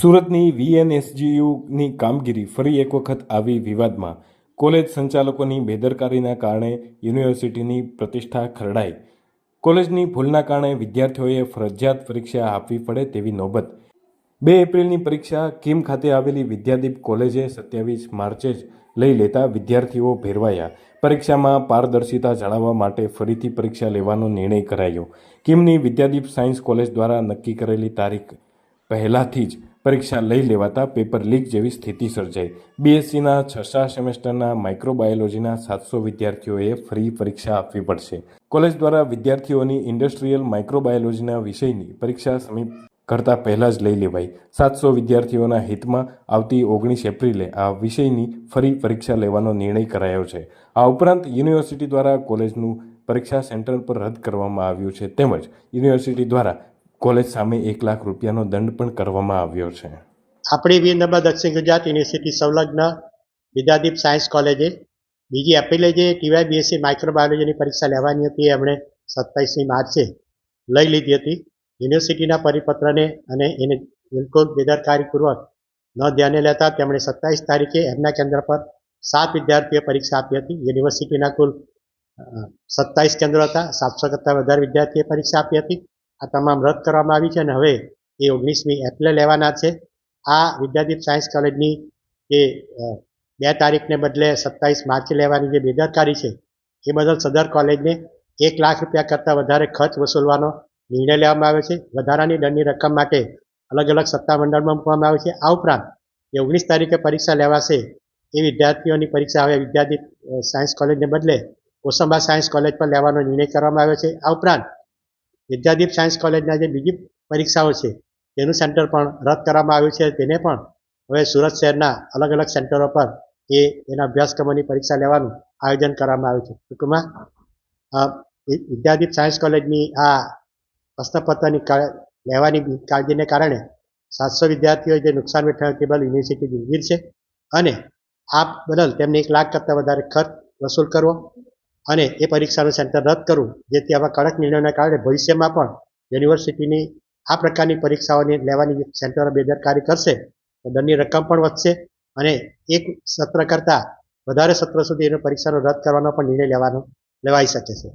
સુરતની વીએનએસજીયુની કામગીરી ફરી એક વખત આવી વિવાદમાં. કોલેજ સંચાલકોની બેદરકારીના કારણે યુનિવર્સિટીની પ્રતિષ્ઠા ખરડાઈ. કોલેજની ભૂલના કારણે વિદ્યાર્થીઓએ ફરજિયાત પરીક્ષા આપવી પડે તેવી નોબત. બે એપ્રિલની પરીક્ષા કિમ ખાતે આવેલી વિદ્યાદીપ કોલેજે સત્યાવીસ માર્ચે જ લઈ લેતા વિદ્યાર્થીઓ ભેરવાયા. પરીક્ષામાં પારદર્શિતા જાળવવા માટે ફરીથી પરીક્ષા લેવાનો નિર્ણય કરાયો. કિમની વિદ્યાદીપ સાયન્સ કોલેજ દ્વારા નક્કી કરેલી તારીખ પહેલાથી જ પરીક્ષા લઈ લેવાતા પેપર લીક જેવી સ્થિતિ સર્જાઈ. બીએસસીના છઠ્ઠા સેમેસ્ટરના માઇક્રોબાયોલોજીના સાતસો વિદ્યાર્થીઓએ ફરી પરીક્ષા આપવી પડશે. કોલેજ દ્વારા વિદ્યાર્થીઓની ઇન્ડસ્ટ્રીયલ માઇક્રોબાયોલોજીના વિષયની પરીક્ષા સમીપ કરતાં પહેલાં જ લઈ લેવાઈ. સાતસો વિદ્યાર્થીઓના હિતમાં આવતી ઓગણીસ એપ્રિલે આ વિષયની ફરી પરીક્ષા લેવાનો નિર્ણય કરાયો છે. આ ઉપરાંત યુનિવર્સિટી દ્વારા કોલેજનું પરીક્ષા સેન્ટર પર રદ કરવામાં આવ્યું છે. તેમજ યુનિવર્સિટી દ્વારા કોલેજ સામે એક લાખ રૂપિયાનો દંડ પણ કરવામાં આવ્યો છે. આપણી નંબર દક્ષિણ ગુજરાત યુનિવર્સિટી સંલગ્ન વિદ્યાદીપ સાયન્સ કોલેજે બીજી એપ્રિલે જે ટીવાય બીએસસી માઇક્રોબાયોલોજીની પરીક્ષા લેવાની હતી એમણે સત્તાવીસમી માર્ચે લઈ લીધી હતી. યુનિવર્સિટીના પરિપત્રને અને એને બિલકુલ બેદરકારીપૂર્વક ન ધ્યાને લેતા તેમણે સત્તાવીસ તારીખે એમના કેન્દ્ર પર સાત વિદ્યાર્થીઓએ પરીક્ષા આપી હતી. યુનિવર્સિટીના કુલ સત્તાવીસ કેન્દ્રો હતા. સાતસો કરતાં વધારે વિદ્યાર્થીએ પરીક્ષા આપી હતી. આ તમામ રદ કરવામાં આવી છે અને હવે એ ઓગણીસમી એપ્રિલે લેવાના છે. આ વિદ્યાદીપ સાયન્સ કોલેજની જે બે તારીખને બદલે સત્તાવીસ માર્ચે લેવાની જે બેદરકારી છે, એ બદલ સદર કોલેજને એક લાખ રૂપિયા કરતાં વધારે ખર્ચ વસૂલવાનો નિર્ણય લેવામાં આવ્યો છે. વધારાની દંડની રકમ માટે અલગ અલગ સત્તામંડળમાં મૂકવામાં આવે છે. આ ઉપરાંત જે ઓગણીસ તારીખે પરીક્ષા લેવાશે એ વિદ્યાર્થીઓની પરીક્ષા હવે વિદ્યાર્થી સાયન્સ કોલેજને બદલે કોસંબા સાયન્સ કોલેજ પર લેવાનો નિર્ણય કરવામાં આવ્યો છે. આ ઉપરાંત વિદ્યાદીપ સાયન્સ કોલેજના જે બીજી પરીક્ષાઓ છે, તેનું સેન્ટર પણ રદ કરવામાં આવ્યું છે. તેને પણ હવે સુરત શહેરના અલગ અલગ સેન્ટરો પર એ એના અભ્યાસક્રમોની પરીક્ષા લેવાનું આયોજન કરવામાં આવ્યું છે. ટૂંકમાં વિદ્યાદીપ સાયન્સ કોલેજની આ પ્રશ્નપત્રની લેવાની કાળજીને કારણે સાતસો વિદ્યાર્થીઓએ જે નુકસાન વેઠાયું તે બદલ યુનિવર્સિટી ગંભીર છે. અને આ બદલ તેમને એક લાખ કરતાં વધારે ખર્ચ વસૂલ કરવો. અને એ પરીક્ષાનું સેન્ટર રદ કરવું જેથી આવા કડક નિર્ણયોના કારણે ભવિષ્યમાં પણ યુનિવર્સિટીની આ પ્રકારની પરીક્ષાઓની લેવાની સેન્ટરો બેદરકારી કરશે, તો દંડની રકમ પણ વધશે અને એક સત્ર કરતાં વધારે સત્ર સુધી એની પરીક્ષાનો રદ કરવાનો પણ નિર્ણય લેવાનો, લેવાઈ શકે છે.